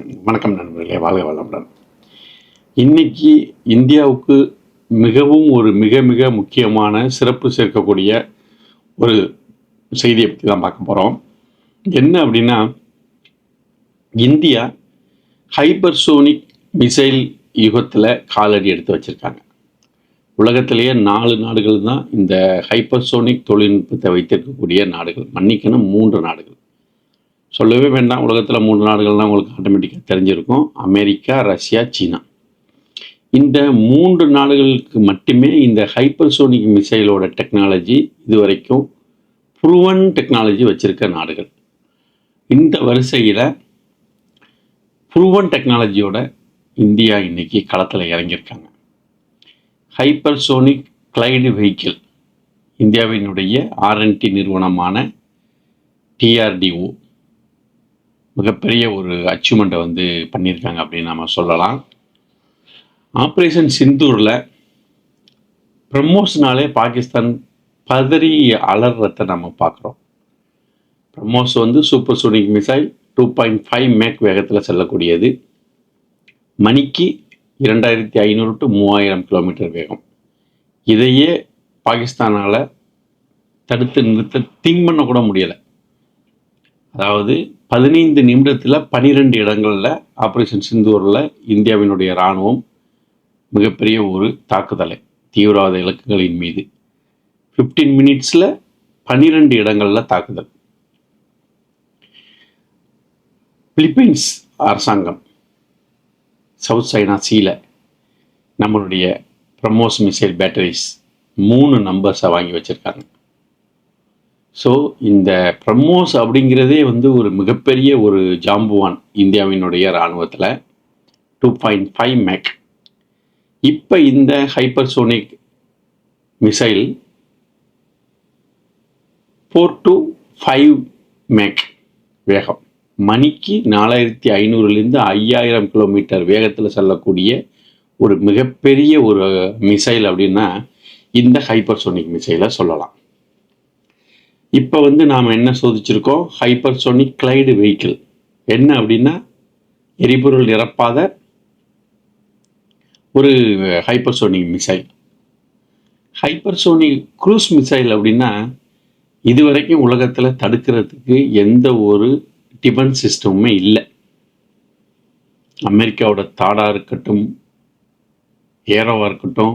வணக்கம் நண்பர்களே வாழ்க வளமுடன். இன்னைக்கு இந்தியாவுக்கு மிகவும் ஒரு மிக மிக முக்கியமான சிறப்பு சேர்க்கக்கூடிய ஒரு செய்தியை பற்றி தான் பார்க்க போகிறோம் என்ன அப்படின்னா இந்தியா ஹைப்பர்சோனிக் மிசைல் யுகத்தில் காலடி எடுத்து வச்சுருக்காங்க. உலகத்திலேயே நாலு நாடுகள் தான் இந்த ஹைப்பர்சோனிக் தொழில்நுட்பத்தை வைத்திருக்கக்கூடிய நாடுகள். மன்னிக்கணும் மூன்று நாடுகள். சொல்லவே வேண்டாம். உலகத்தில் மூன்று நாடுகள்லாம் உங்களுக்கு ஆட்டோமேட்டிக்காக தெரிஞ்சிருக்கும். America Russia China. இந்த மூன்று நாடுகளுக்கு மட்டுமே இந்த ஹைப்பர்சோனிக் மிசைலோட டெக்னாலஜி இதுவரைக்கும் ப்ரூவன் டெக்னாலஜி வச்சுருக்க நாடுகள். இந்த வரிசையில் ப்ரூவன் டெக்னாலஜியோட இந்தியா இன்னைக்கு களத்தில் இறங்கியிருக்காங்க. ஹைப்பர்சோனிக் கிளைடு வெஹிக்கிள் இந்தியாவினுடைய ஆர்என்டி நிறுவனமான டிஆர்டிஓ மிகப்பெரிய ஒரு அச்சீவ்மெண்ட்டை வந்து பண்ணியிருக்காங்க அப்படின்னு நம்ம சொல்லலாம். ஆப்ரேஷன் சிந்தூரில் பிரம்மோஸ்னாலே பாகிஸ்தான் பதறி அலறத்தை நம்ம பார்க்குறோம். பிரம்மோஸ் வந்து super sonic missile two point five Mach வேகத்தில் செல்லக்கூடியது. மணிக்கு இரண்டாயிரத்தி ஐநூறு டு மூவாயிரம் கிலோமீட்டர் வேகம். இதையே பாகிஸ்தானால் தடுத்து நிறுத்த திங்க் பண்ண கூட முடியலை. அதாவது பதினைந்து நிமிடத்தில் பனிரெண்டு இடங்களில் ஆப்ரேஷன் சிந்தூரில் இந்தியாவினுடைய இராணுவம் மிகப்பெரிய ஒரு தாக்குதலை தீவிரவாத இலக்குகளின் மீது. ஃபிஃப்டீன் மினிட்ஸில் பன்னிரெண்டு இடங்களில் தாக்குதல். பிலிப்பைன்ஸ் அரசாங்கம் சவுத் சைனா சீல நம்மளுடைய பிரமோஸ் மிசைல் பேட்டரிஸ் மூணு நம்பர்ஸை வாங்கி வச்சுருக்காங்க. ஸோ இந்த பிரம்மோஸ் அப்படிங்கிறதே வந்து ஒரு மிகப்பெரிய ஒரு ஜாம்புவான் இந்தியாவினுடைய இராணுவத்தில் டூ பாயிண்ட் ஃபைவ் மேக் இப்போ இந்த hypersonic missile four to five Mach வேகம். மணிக்கு நாலாயிரத்தி ஐநூறுலேருந்து ஐயாயிரம் கிலோமீட்டர் வேகத்தில் செல்லக்கூடிய ஒரு மிகப்பெரிய ஒரு மிசைல் அப்படின்னா இந்த ஹைப்பர்சோனிக் மிசைலை சொல்லலாம். இப்போ வந்து நாம் என்ன சோதிச்சிருக்கோம்? ஹைப்பர்சோனிக் கிளைடு வெஹிக்கிள் என்ன அப்படின்னா எரிபொருள் நிரப்பாத ஒரு hypersonic missile hypersonic cruise missile அப்படின்னா இதுவரைக்கும் உலகத்தில் தடுக்கிறதுக்கு எந்த ஒரு டிஃபென்ஸ் சிஸ்டமுமே இல்லை. அமெரிக்காவோட தாடா இருக்கட்டும் ஏரோவாக இருக்கட்டும்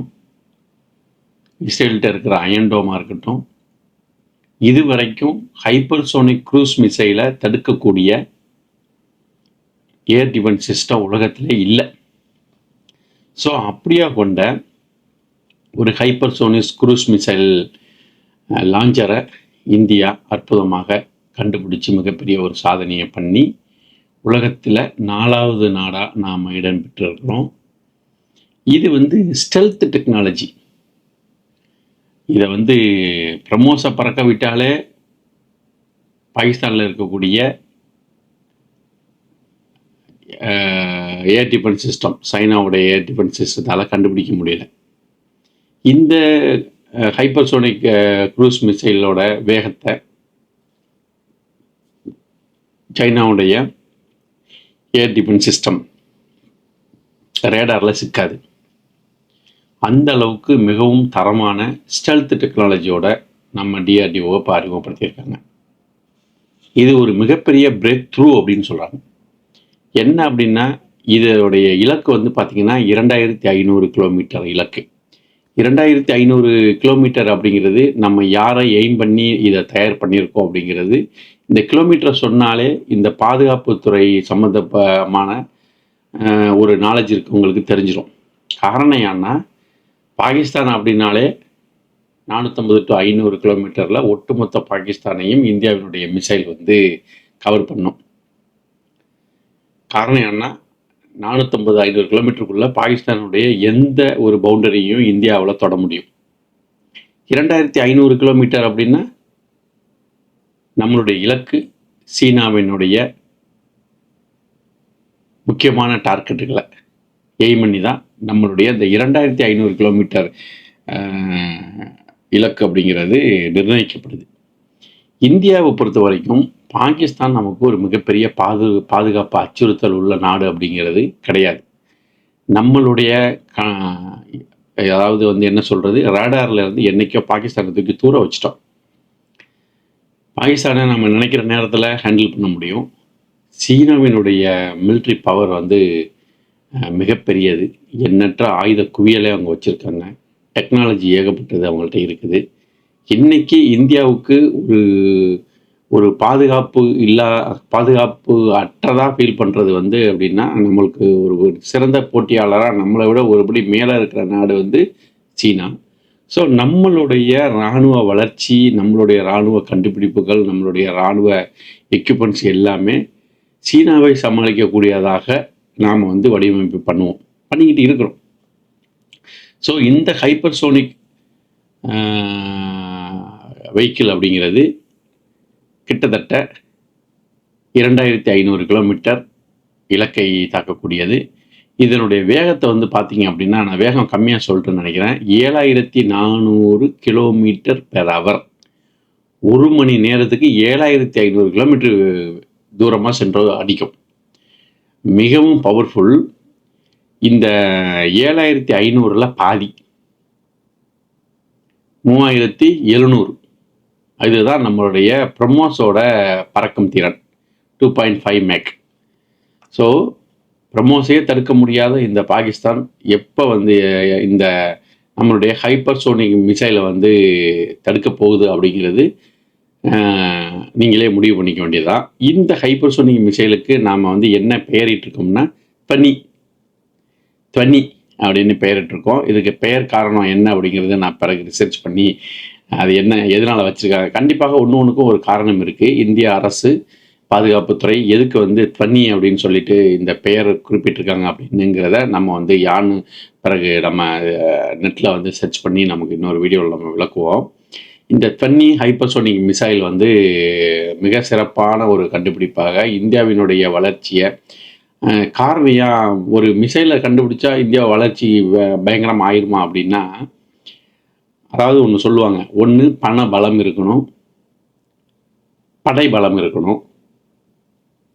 இஸ்ரேல்கிட்ட இருக்கிற அயன்டோமாக இருக்கட்டும் இதுவரைக்கும் ஹைப்பர்சோனிக் க்ரூஸ் மிசைலை தடுக்கக்கூடிய ஏர் டிஃபென்ஸ் சிஸ்டம் உலகத்தில் இல்லை. ஸோ அப்படியா கொண்ட ஒரு ஹைப்பர்சோனிக் க்ரூஸ் மிசைல் லாஞ்சரை இந்தியா அற்புதமாக கண்டுபிடிச்சி மிகப்பெரிய ஒரு சாதனையை பண்ணி உலகத்தில் நாலாவது நாடாக நாம் இடம் பெற்றிருக்கிறோம் இது வந்து ஸ்டெல்த் டெக்னாலஜி. இதை வந்து பிரமோஸை பறக்க விட்டாலே பாகிஸ்தானில் இருக்கக்கூடிய ஏர் டிஃபென்ஸ் சிஸ்டம் சைனாவுடைய ஏர் டிஃபென்ஸ் சிஸ்டத்தால் கண்டுபிடிக்க முடியல. இந்த ஹைப்பர்சோனிக் க்ரூஸ் மிசைலோட வேகத்தை சைனாவுடைய ஏர் டிஃபென்ஸ் சிஸ்டம் ரேடாரில் சிக்காது. அந்த அளவுக்கு மிகவும் தரமான ஸ்டெல்த் டெக்னாலஜியோட நம்ம டிஆர்டிஓவை இப்போ அறிமுகப்படுத்தியிருக்காங்க இது ஒரு மிகப்பெரிய பிரேக் த்ரூ அப்படின்னு சொல்கிறாங்க என்ன அப்படின்னா இதோடைய இலக்கு வந்து பார்த்திங்கன்னா இரண்டாயிரத்தி ஐநூறு கிலோமீட்டர் இலக்கு. இரண்டாயிரத்தி ஐநூறு கிலோமீட்டர் அப்படிங்கிறது நம்ம யாரை எய்ம் பண்ணி இதை தயார் பண்ணியிருக்கோம் அப்படிங்கிறது இந்த கிலோமீட்டரை சொன்னாலே இந்த பாதுகாப்புத்துறை சம்மந்தமான ஒரு நாலேஜ் இருக்கவங்களுக்கு தெரிஞ்சிடும் காரணம் ஏன்னா பாகிஸ்தான் அப்படின்னாலே நானூற்றம்பது டு ஐநூறு கிலோமீட்டரில் ஒட்டுமொத்த பாகிஸ்தானையும் இந்தியாவினுடைய மிசைல் வந்து கவர் பண்ணும். காரணம் என்னன்னா நானூற்றம்பது ஐநூறு கிலோமீட்டருக்குள்ளே பாகிஸ்தானுடைய எந்த ஒரு பவுண்டரியும் இந்தியாவில் தொட முடியும். இரண்டாயிரத்தி ஐநூறு கிலோமீட்டர் அப்படின்னா நம்மளுடைய இலக்கு சீனாவினுடைய முக்கியமான டார்கெட்டுகளை எய்ம் பண்ணி தான் நம்மளுடைய இந்த இரண்டாயிரத்தி ஐநூறு கிலோமீட்டர் இலக்கு அப்படிங்கிறது நிர்ணயிக்கப்படுது. இந்தியாவை பொறுத்த வரைக்கும் பாகிஸ்தான் நமக்கு ஒரு மிகப்பெரிய பாது பாதுகாப்பு அச்சுறுத்தல் உள்ள நாடு அப்படிங்கிறது கிடையாது. நம்மளுடைய க- அதாவது வந்து என்ன சொல்கிறது ரேடாரில் இருந்து என்றைக்கோ பாகிஸ்தானை தூக்கி தூர வச்சிட்டோம். பாகிஸ்தானை நம்ம நினைக்கிற நேரத்தில் ஹேண்டில் பண்ண முடியும். சீனாவினுடைய மிலிட்ரி பவர் வந்து மிகப்பெரியது. எண்ணற்ற ஆயுத குவியலை அவங்க வச்சுருக்காங்க. டெக்னாலஜி ஏகப்பட்டது அவங்கள்ட்ட இருக்குது. இன்றைக்கி இந்தியாவுக்கு ஒரு ஒரு பாதுகாப்பு இல்லா பாதுகாப்பு அற்றதாக ஃபீல் பண்ணுறது வந்து அப்படின்னா நம்மளுக்கு ஒரு ஒரு சிறந்த போட்டியாளராக நம்மளை விட ஒருபடி மேலே இருக்கிற நாடு வந்து சீனா. ஸோ நம்மளுடைய இராணுவ வளர்ச்சி நம்மளுடைய இராணுவ கண்டுபிடிப்புகள் நம்மளுடைய இராணுவ எக்யூப்மெண்ட்ஸ் எல்லாமே சீனாவை சமாளிக்கக்கூடியதாக நாம் வந்து வடிவமைப்பு பண்ணுவோம். பண்ணிக்கிட்டு இருக்கிறோம். ஸோ இந்த ஹைப்பர்சோனிக் வெஹிக்கிள் அப்படிங்கிறது கிட்டத்தட்ட இரண்டாயிரத்தி ஐநூறு கிலோமீட்டர் இலக்கை தாக்கக்கூடியது. இதனுடைய வேகத்தை வந்து பார்த்தீங்க அப்படின்னா நான் வேகம் கம்மியாக சொல்லிட்டு நினைக்கிறேன். ஏழாயிரத்தி நானூறு கிலோமீட்டர் பெர் அவர் ஒரு மணி நேரத்துக்கு ஏழாயிரத்தி ஐநூறு கிலோமீட்டர் தூரமாக சென்று அடிக்கும். மிகவும் பவர்ஃபுல் இந்த ஏழாயிரத்தி ஐநூறில் பாதி. மூவாயிரத்தி எழுநூறு. இதுதான் நம்மளுடைய ப்ரமோஸோட பறக்கும் திறன். Two point five Mach so ப்ரமோஸையே தடுக்க முடியாத இந்த பாகிஸ்தான் எப்போ வந்து இந்த நம்மளுடைய ஹைப்பர்சோனிக் மிசைலை வந்து தடுக்க போகுது அப்படிங்கிறது நீங்களே முடிவு பண்ணிக்க வேண்டியதுதான் இந்த ஹைப்பர்சோனிக் மிசைலுக்கு நாம் வந்து என்ன பெயரிட்டிருக்கோம்னா தனி துவனி அப்படின்னு பெயரிட்டிருக்கோம். இதுக்கு பெயர் காரணம் என்ன அப்படிங்கிறத நான் பிறகு ரிசர்ச் பண்ணி அது என்ன எதனால் வச்சுருக்காங்க? கண்டிப்பாக ஒன்று ஒன்றுக்கும் ஒரு காரணம் இருக்குது இந்திய அரசு பாதுகாப்புத்துறை எதுக்கு வந்து துவனி அப்படின்னு சொல்லிட்டு இந்த பெயர் குறிப்பிட்டிருக்காங்க அப்படின்னுங்கிறத நம்ம வந்து யான்னு பிறகு நம்ம நெட்டில் வந்து சர்ச் பண்ணி நமக்கு இன்னொரு வீடியோவில் நம்ம விளக்குவோம். இந்த துவனி ஹைப்பர்சோனிக் மிசைல் வந்து மிக சிறப்பான ஒரு கண்டுபிடிப்பாக இந்தியாவினுடைய வளர்ச்சியை காரணம் ஏன் ஒரு மிசைலை கண்டுபிடிச்சா இந்தியா வளர்ச்சி பயங்கரமாக பயங்கரம் ஆயிருமா அப்படின்னா அதாவது ஒன்று சொல்லுவாங்க. ஒன்று பண பலம் இருக்கணும். படை பலம் இருக்கணும்.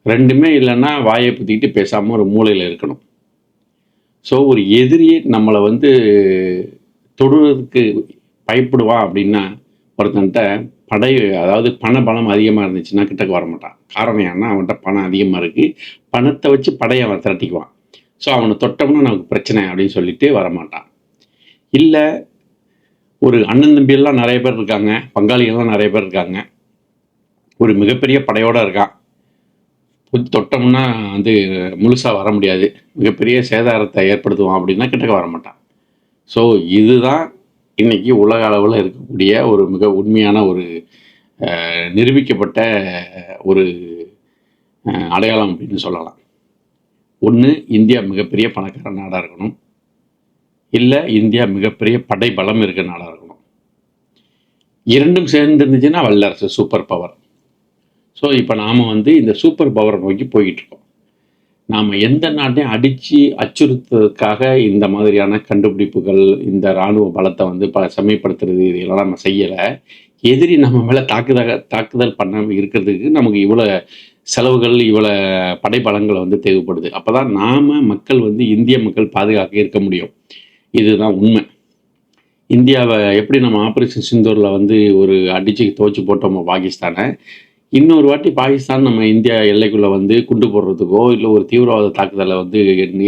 ரெண்டுமே இல்லைன்னா வாயை பற்றிக்கிட்டு பேசாமல் ஒரு மூலையில் இருக்கணும். ஸோ ஒரு எதிரியை நம்மளை வந்து தொடுறதுக்கு பயப்படுவான் அப்படின்னா ஒருத்தன்ட்ட படை அதாவது பண பலம் அதிகமாக இருந்துச்சுன்னா கிட்டக்கு வர மாட்டான். காரணம் ஏன்னா அவன்கிட்ட பணம் அதிகமாக இருக்குது பணத்தை வச்சு படையை அவன் திரட்டிக்குவான். ஸோ அவனை தொட்டோம்னா நமக்கு பிரச்சனை அப்படின்னு சொல்லிட்டு வரமாட்டான் இல்லை ஒரு அண்ணன் தம்பியெல்லாம் நிறைய பேர் இருக்காங்க. பங்காளிகள்லாம் நிறைய பேர் இருக்காங்க. ஒரு மிகப்பெரிய படையோடு இருக்கான். புது தொட்டோம்னா வந்து முழுசாக வர முடியாது. மிகப்பெரிய சேதாரத்தை ஏற்படுத்துவான் அப்படின்னா கிட்டக்க வர மாட்டான். ஸோ இதுதான் இன்றைக்கி உலக அளவில் இருக்கக்கூடிய ஒரு மிக உண்மையான ஒரு நிரூபிக்கப்பட்ட ஒரு அடையாளம் அப்படின்னு சொல்லலாம். ஒன்று இந்தியா மிகப்பெரிய பணக்கார நாடாக இருக்கணும். இல்லை இந்தியா மிகப்பெரிய படை பலம் இருக்கிற நாடாக இருக்கணும். இரண்டும் சேர்ந்து இருந்துச்சுன்னா வல்லரசு சூப்பர் பவர் ஸோ இப்போ நாம் வந்து இந்த சூப்பர் பவரை நோக்கி போய்கிட்டு இருக்கோம். நாம் எந்த நாட்டையும் அடித்து அச்சுறுத்ததுக்காக இந்த மாதிரியான கண்டுபிடிப்புகள் இந்த இராணுவ பலத்தை வந்து ப செம்மைப்படுத்துறது இதெல்லாம் நம்ம செய்யலை. எதிரி நம்ம மேலே தாக்குதல் தாக்குதல் பண்ணாமல் இருக்கிறதுக்கு நமக்கு இவ்வளோ செலவுகள் இவ்வளோ படைபலங்களை வந்து தேவைப்படுது. அப்போ தான் நாம் மக்கள் வந்து இந்திய மக்கள் பாதுகாக்க இருக்க முடியும். இதுதான் உண்மை. இந்தியாவை எப்படி நம்ம ஆப்ரேஷன் சிந்தூரில் வந்து ஒரு அடிச்சு துவச்சி போட்டோமோ பாகிஸ்தானை இன்னொரு வாட்டி பாகிஸ்தான் நம்ம இந்தியா எல்லைக்குள்ளே வந்து குண்டு போடுறதுக்கோ இல்லை ஒரு தீவிரவாத தாக்குதலை வந்து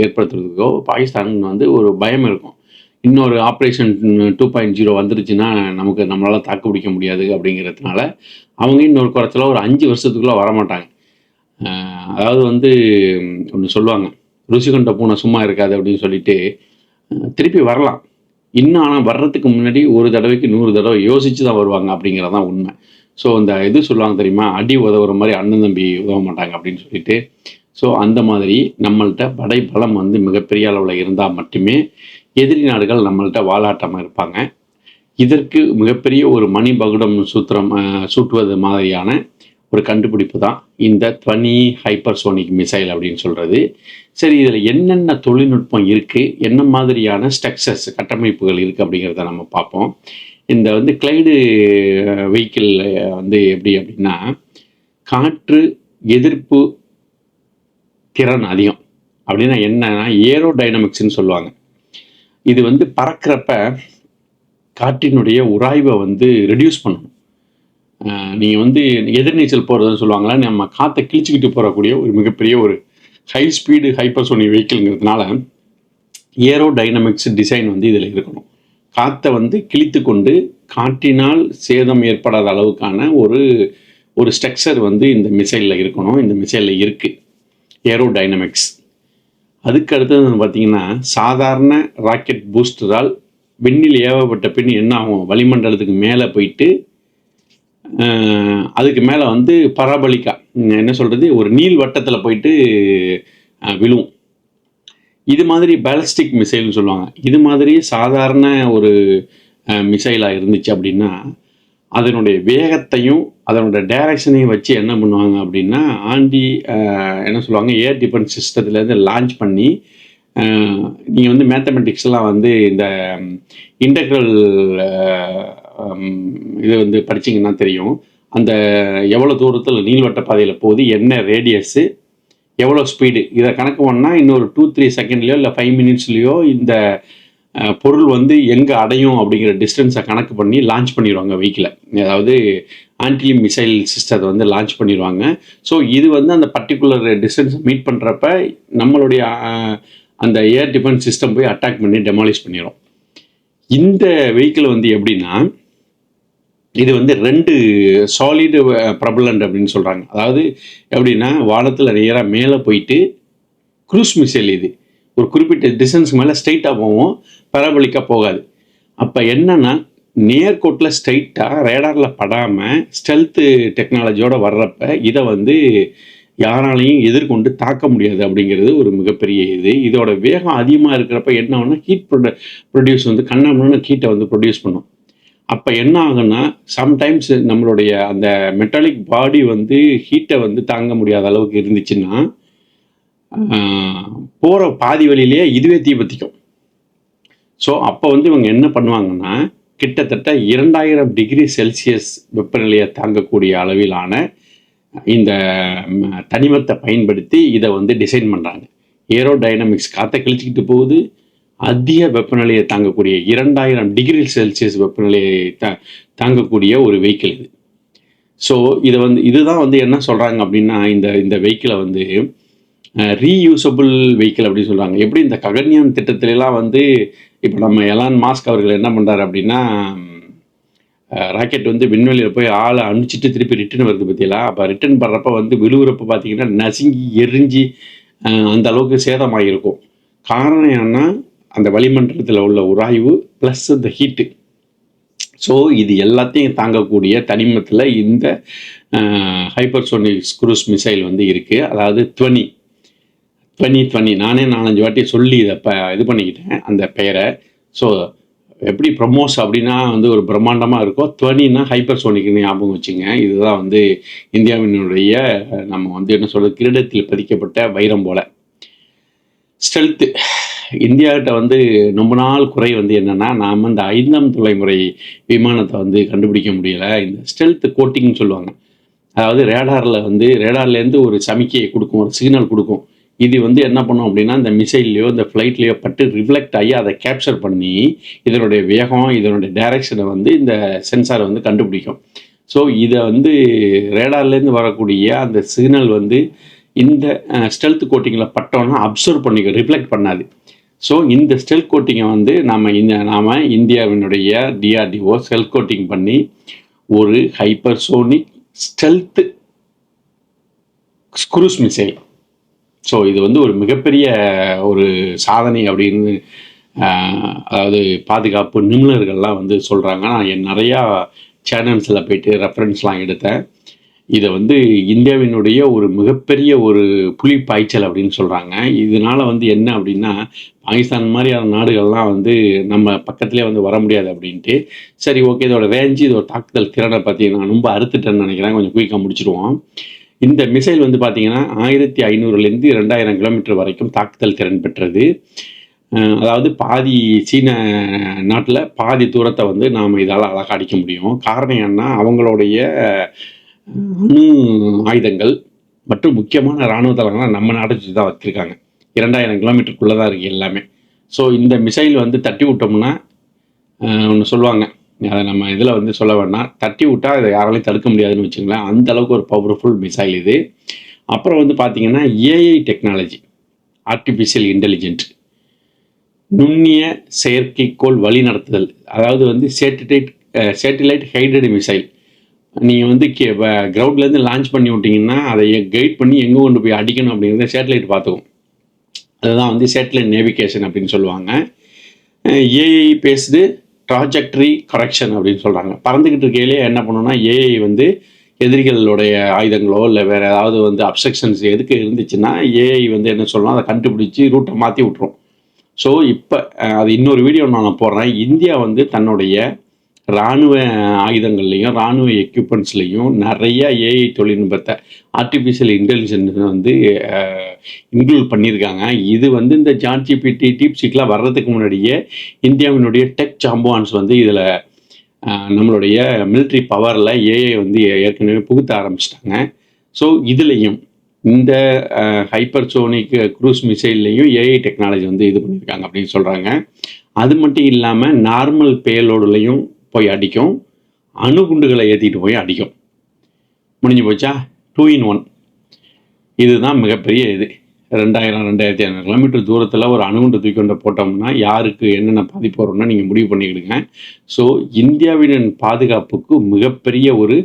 ஏற்படுத்துறதுக்கோ பாகிஸ்தான் வந்து ஒரு பயம் இருக்கும். இன்னொரு ஆப்ரேஷன் டூ பாயிண்ட் ஜீரோ வந்துருச்சுன்னா நமக்கு நம்மளால் தாக்கு பிடிக்க முடியாது அப்படிங்கிறதுனால அவங்க இன்னொரு குறைச்சல ஒரு அஞ்சு வருஷத்துக்குள்ளே வரமாட்டாங்க. அதாவது வந்து ஒன்று சொல்லுவாங்க ருசி கொண்ட பூனை சும்மா இருக்காது அப்படின்னு சொல்லிட்டு திருப்பி வரலாம். இன்னும் ஆனால் வர்றதுக்கு முன்னாடி ஒரு தடவைக்கு நூறு தடவை யோசித்து தான் வருவாங்க அப்படிங்கிறதான் உண்மை. ஸோ இந்த இது சொல்லுவாங்க தெரியுமா? அடி உதவுற மாதிரி அண்ணன் தம்பி உதவ மாட்டாங்க அப்படின்னு சொல்லிட்டு. ஸோ அந்த மாதிரி நம்மள்ட்ட படைபலம் வந்து மிகப்பெரிய அளவில் இருந்தால் மட்டுமே எதிரி நாடுகள் நம்மள்ட்ட வாலாட்டமாக இருப்பாங்க. இதற்கு மிகப்பெரிய ஒரு மணி பகுடம் சூத்திரம் சூட்டுவது மாதிரியான ஒரு கண்டுபிடிப்பு தான் இந்த துவனி ஹைப்பர்சோனிக் மிசைல் அப்படின்னு சொல்கிறது சரி இதில் என்னென்ன தொழில்நுட்பம் இருக்குது என்ன மாதிரியான ஸ்ட்ரக்சர்ஸ் கட்டமைப்புகள் இருக்குது அப்படிங்கிறத நம்ம பார்ப்போம். இந்த வந்து கிளைடு வெஹிக்கிள் வந்து எப்படி அப்படின்னா காற்று எதிர்ப்பு திறன் அதிகம். அப்படின்னா என்னன்னா ஏரோ டைனமிக்ஸ்ன்னு சொல்லுவாங்க. இது வந்து பறக்கிறப்ப காற்றினுடைய உராய்வை வந்து ரெடியூஸ் பண்ணணும் நீங்கள் வந்து எதிர்நீச்சல் போகிறதுன்னு சொல்லுவாங்களா நம்ம காற்றை கிழிச்சிக்கிட்டு போகக்கூடிய ஒரு மிகப்பெரிய ஒரு ஹை ஸ்பீடு ஹைப்பர்சோனிக் வெஹிக்கிள்ங்கிறதுனால ஏரோ டைனமிக்ஸ் டிசைன் வந்து இதில் இருக்கணும். காற்றை வந்து கிழித்து கொண்டு காற்றினால் சேதம் ஏற்படாத அளவுக்கான ஒரு ஒரு ஸ்ட்ரக்சர் வந்து இந்த மிசைலில் இருக்கணும். இந்த மிசைலில் இருக்குது ஏரோ டைனமிக்ஸ் அதுக்கு அடுத்தது வந்து பார்த்தீங்கன்னா சாதாரண ராக்கெட் பூஸ்டரால் விண்ணில் ஏவப்பட்ட பின் என்ன ஆகும்? வளிமண்டலத்துக்கு மேலே போயிட்டு அதுக்கு மேலே வந்து பராபலிக்கா என்ன சொல்கிறது ஒரு நீள் வட்டத்தில் போயிட்டு விழுவும் விழும். இது மாதிரி பேலஸ்டிக் மிசைல்னு சொல்லுவாங்க. இது மாதிரி சாதாரண ஒரு மிசைலாக இருந்துச்சு அப்படின்னா அதனுடைய வேகத்தையும் அதனோட டைரக்ஷனையும் வச்சு என்ன பண்ணுவாங்க அப்படின்னா ஆண்டி என்ன சொல்லுவாங்க ஏர் டிஃபென்ஸ் சிஸ்டத்துலேருந்து லான்ச் பண்ணி நீங்கள் வந்து மேத்தமெட்டிக்ஸ்லாம் வந்து இந்த இன்டெக்ரல் இது வந்து படிச்சிங்கன்னா தெரியும். அந்த எவ்வளோ தூரத்தில் நீள்வட்ட பாதையில் போகுது என்ன ரேடியஸு எவ்வளோ ஸ்பீடு இதை கணக்கு பண்ணால் இன்னொரு டூ த்ரீ செகண்ட்லேயோ இல்லை ஃபைவ் மினிட்ஸ்லேயோ இந்த பொருள் வந்து எங்கே அடையும் அப்படிங்கிற டிஸ்டன்ஸை கணக்கு பண்ணி லான்ச் பண்ணிடுவாங்க வீக்கில் அதாவது ஆன்டி மிசைல் சிஸ்டத்தை வந்து லான்ச் பண்ணிடுவாங்க. ஸோ இது வந்து அந்த பர்டிகுலர் டிஸ்டன்ஸை மீட் பண்ணுறப்ப நம்மளுடைய அந்த ஏர் டிஃபென்ஸ் சிஸ்டம் போய் அட்டாக் பண்ணி டெமாலிஷ் பண்ணிடும் இந்த வெஹிக்கிள் வந்து எப்படின்னா இது வந்து ரெண்டு சாலிடு ப்ரபலண்ட் அப்படின்னு சொல்கிறாங்க அதாவது எப்படின்னா வானத்தில் நேராக மேலே போயிட்டு க்ரூஸ் மிசைல் இது. ஒரு குறிப்பிட்ட டிஸ்டன்ஸ்க்கு மேலே ஸ்ட்ரைட்டாக போவோம் பரபலிக்காக போகாது. அப்போ என்னென்னா நேர்கோட்டில் ஸ்ட்ரைட்டாக ரேடாரில் படாமல் ஸ்டெல்த்து டெக்னாலஜியோடு வர்றப்ப இதை வந்து யாராலையும் எதிர்கொண்டு தாக்க முடியாது அப்படிங்கிறது ஒரு மிகப்பெரிய இது. இதோட வேகம் அதிகமாக இருக்கிறப்ப என்ன ஆகும்னா ஹீட் ப்ரொட ப்ரொடியூஸ் வந்து கண்ணாமண்ணு ஹீட்டை வந்து ப்ரொடியூஸ் பண்ணும். அப்போ என்ன ஆகுன்னா சம்டைம்ஸ் நம்மளுடைய அந்த மெட்டாலிக் பாடி வந்து ஹீட்டை வந்து தாங்க முடியாத அளவுக்கு இருந்துச்சுன்னா போகிற பாதி வழியிலேயே இதுவே தீபத்திக்கும் ஸோ அப்போ வந்து இவங்க என்ன பண்ணுவாங்கன்னா கிட்டத்தட்ட இரண்டாயிரம் டிகிரி செல்சியஸ் வெப்பநிலையை தாங்கக்கூடிய அளவிலான இந்த தனிமத்தை பயன்படுத்தி இதை வந்து டிசைன் பண்ணுறாங்க ஏரோ டைனமிக்ஸ் காற்றை கழிச்சிக்கிட்டு போகுது. அதிக வெப்பநிலையை தாங்கக்கூடிய இரண்டாயிரம் டிகிரி செல்சியஸ் வெப்பநிலையை தா தாங்கக்கூடிய ஒரு வெஹிக்கிள் இது. ஸோ இதை வந்து இதுதான் வந்து என்ன சொல்கிறாங்க அப்படின்னா இந்த இந்த வெஹிக்கிளை வந்து ரீயூசபிள் வெஹிக்கிள் அப்படின்னு சொல்கிறாங்க எப்படி இந்த ககன்யான் திட்டத்திலலாம் வந்து இப்போ நம்ம எலான் மாஸ்க் அவர்கள் என்ன பண்ணுறாரு அப்படின்னா ராக்கெட் வந்து விண்வெளியில் போய் ஆளை அனுப்பிச்சிட்டு திருப்பி ரிட்டர்ன் வருது பார்த்தீங்களா அப்போ ரிட்டர்ன் பண்ணுறப்ப வந்து விழுவுறப்ப பார்த்தீங்கன்னா நசுங்கி எரிஞ்சு அந்த அளவுக்கு சேதமாகிருக்கும் காரணம் என்னன்னா அந்த வளிமண்டலத்தில் உள்ள உராய்வு ப்ளஸ் இந்த ஹீட்டு ஸோ இது எல்லாத்தையும் தாங்கக்கூடிய தனிமத்தில் இந்த ஹைப்பர்சோனிக் ஸ்க்ரூஸ் மிசைல் வந்து இருக்குது அதாவது துவனி. துவனி துவனி. நானே நாலஞ்சு வாட்டி சொல்லி இதை ப இது பண்ணிக்கிட்டேன் அந்த பெயரை. ஸோ எப்படி ப்ரமோஸ் அப்படின்னா வந்து ஒரு பிரம்மாண்டமாக இருக்கும் துவனின்னா ஹைப்பர்சோனிக்னு ஞாபகம் வச்சுங்க. இதுதான் வந்து இந்தியாவினுடைய நம்ம வந்து என்ன சொல்கிறது கிரீடத்தில் பதிக்கப்பட்ட வைரம் போல. ஸ்டெல்த்து இந்தியாகிட்ட வந்து ரொம்ப நாள் குறை வந்து என்னென்னா நாம் இந்த ஐந்தாம் தலைமுறை விமானத்தை வந்து கண்டுபிடிக்க முடியலை. இந்த ஸ்டெல்த் கோட்டிங்னு சொல்லுவாங்க. அதாவது ரேடாரில் வந்து ரேடார்லேருந்து ஒரு சமிக்கையை கொடுக்கும் ஒரு சிக்னல் கொடுக்கும். இது வந்து என்ன பண்ணும் அப்படின்னா இந்த மிசைல்லையோ இந்த ஃப்ளைட்லேயோ பட்டு ரிஃப்ளெக்ட் ஆகி அதை கேப்சர் பண்ணி இதனுடைய வேகம் இதனுடைய டைரக்ஷனை வந்து இந்த சென்சார் வந்து கண்டுபிடிக்கும். ஸோ இதை வந்து ரேடார்லேருந்து வரக்கூடிய அந்த சிக்னல் வந்து இந்த ஸ்டெல்த் கோட்டிங்கில் பட்டோன்னா அப்சர்வ் பண்ணிக்கும் ரிஃப்ளெக்ட் பண்ணாது. ஸோ இந்த ஸ்டெல் கோட்டிங்கை வந்து நாம் இந்த நாம் இந்தியாவினுடைய டிஆர்டிஓ ஸ்டெல் கோட்டிங் பண்ணி ஒரு hypersonic stealth cruise missile so இது வந்து ஒரு மிகப்பெரிய ஒரு சாதனை அப்படின்னு அதாவது பாதுகாப்பு நிபுணர்கள்லாம் வந்து சொல்கிறாங்க நான் என் நிறையா சேனல்ஸில் போயிட்டு ரெஃபரன்ஸ்லாம் எடுத்தேன். இதை வந்து இந்தியாவினுடைய ஒரு மிகப்பெரிய ஒரு புலி பாய்ச்சல் அப்படின்னு சொல்கிறாங்க இதனால வந்து என்ன அப்படின்னா பாகிஸ்தான் மாதிரியான நாடுகள்லாம் வந்து நம்ம பக்கத்துலேயே வந்து வர முடியாது அப்படின்ட்டு. சரி ஓகே இதோட ரேஞ்சு இதோட தாக்குதல் திறனை பார்த்தீங்கன்னா ரொம்ப அறுத்துட்டேன்னு நினைக்கிறேன். கொஞ்சம் குயிக்காக முடிச்சிடுவோம். இந்த மிசைல் வந்து பார்த்தீங்கன்னா ஆயிரத்தி ஐநூறுலேருந்து ரெண்டாயிரம் கிலோமீட்டர் வரைக்கும் தாக்குதல் திறன் பெற்றது. அதாவது பாதி சீன நாட்டில் பாதி தூரத்தை வந்து நாம் இதால் அழகாக அடிக்க முடியும். காரணம் என்ன அவங்களுடைய அணு ஆயுதங்கள் மற்றும் முக்கியமான இராணுவ தளங்கள்லாம் நம்ம நாட்டை சுற்றி தான் வச்சுருக்காங்க. இரண்டாயிரம் கிலோமீட்டருக்குள்ளே தான் இருக்குது எல்லாமே. ஸோ இந்த மிசைல் வந்து தட்டி விட்டோம்னா ஒன்று சொல்லுவாங்க. அதை நம்ம இதில் வந்து சொல்ல வேண்டாம். தட்டி விட்டால் அதை யாராலையும் தடுக்க முடியாதுன்னு வச்சுங்களேன். அந்த அளவுக்கு ஒரு பவர்ஃபுல் மிசைல் இது. அப்புறம் வந்து பார்த்தீங்கன்னா ஏஐ டெக்னாலஜி ஆர்டிஃபிஷியல் இன்டெலிஜென்ட் நுண்ணிய செயற்கைக்கோள் வழிநடத்துதல். அதாவது வந்து சேட்டிலைட் சேட்டிலைட் ஹைட்ரட் மிசைல் நீங்கள் வந்து கே கிரவுண்ட்லேருந்து லான்ச் பண்ணி விட்டிங்கன்னா அதை கைட் பண்ணி எங்கே கொண்டு போய் அடிக்கணும் அப்படிங்கிறத சேட்டலைட் பார்த்துக்கும். அதுதான் வந்து சேட்டலைட் நேவிகேஷன் அப்படின்னு சொல்லுவாங்க. ஏஐ பேஸ்டு ட்ராஜெக்டரி கரெக்ஷன் அப்படின்னு சொல்கிறாங்க பறந்துக்கிட்டு இருக்கையிலே என்ன பண்ணணும்னா ஏஐ வந்து எதிரிகளுடைய ஆயுதங்களோ இல்லை வேறு ஏதாவது வந்து அப்செக்ஷன்ஸ் எதுக்கு இருந்துச்சுன்னா ஏஐ வந்து என்ன சொல்லலாம் அதை கண்டுபிடிச்சி ரூட்டை மாற்றி விட்ரும் ஸோ இப்போ அது இன்னொரு வீடியோ நான் போடுறேன். இந்தியா வந்து தன்னுடைய இராணுவ ஆயுதங்கள்லையும் இராணுவ எக்யூப்மெண்ட்ஸ்லையும் நிறைய ஏஐ தொழில்நுட்பத்தை ஆர்டிஃபிஷியல் இன்டெலிஜென்ஸ் வந்து இன்க்ளூட் பண்ணியிருக்காங்க. இது வந்து இந்த ஜான்ஜிபிடி டீப்சிக்லாம் வர்றதுக்கு முன்னாடியே இந்தியாவினுடைய டெக் சாம்பவான்ஸ் வந்து இதில் நம்மளுடைய மிலிட்ரி பவரில் ஏஐ வந்து ஏற்கனவே புகுத்த ஆரம்பிச்சிட்டாங்க. ஸோ இதுலேயும் இந்த ஹைப்பர்சோனிக் க்ரூஸ் மிசைல்லையும் ஏஐ டெக்னாலஜி வந்து இது பண்ணியிருக்காங்க அப்படின்னு சொல்கிறாங்க அது மட்டும் இல்லாமல் நார்மல் பேலோடுலையும் போய் அடிக்கும். அணுகுண்டுகளை ஏற்றிட்டு போய் அடிக்கும். முடிஞ்சு போச்சா? டூ இன் ஒன் இதுதான் மிகப்பெரிய இது. ரெண்டாயிரம் ரெண்டாயிரத்தி ஐநூறு கிலோமீட்டர் தூரத்தில் ஒரு அணுகுண்டு தூக்கி கொண்டு போட்டோம்னா யாருக்கு என்னென்ன பாதிப்பு வரும்னா நீங்கள் முடிவு பண்ணிக்கிடுங்க. ஸோ இந்தியாவின் பாதுகாப்புக்கு மிகப்பெரிய ஒரு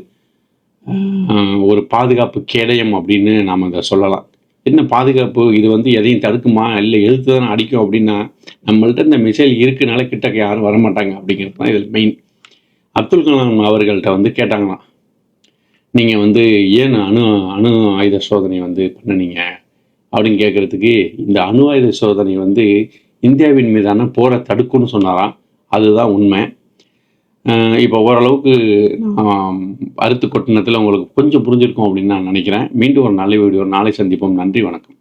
ஒரு பாதுகாப்பு கேடயம் அப்படின்னு நாம் அதை சொல்லலாம். என்ன பாதுகாப்பு? இது வந்து எதையும் தடுக்குமா? இல்லை எதிர்த்து தானே அடிக்கும் அப்படின்னா நம்மள்ட்ட இந்த மிசைல் இருக்குனால கிட்டக்க யாரும் வரமாட்டாங்க அப்படிங்கிறது தான் இதில் மெயின் அப்துல் கலாம் அவர்கள்ட்ட வந்து கேட்டாங்களாம் நீங்கள் வந்து ஏன் அணு அணு ஆயுத சோதனை வந்து பண்ணினீங்க? அப்படின்னு கேட்குறதுக்கு இந்த அணு ஆயுத சோதனை வந்து இந்தியாவின் மீதான போரை தடுக்கும்னு சொன்னாராம். அதுதான் உண்மை. இப்போ ஓரளவுக்கு நான் அறுத்து கொட்டினத்தில் உங்களுக்கு கொஞ்சம் புரிஞ்சிருக்கும் அப்படின்னு நான் நினைக்கிறேன். மீண்டும் ஒரு நல்ல வீடியோ நாளை சந்திப்போம். நன்றி வணக்கம்.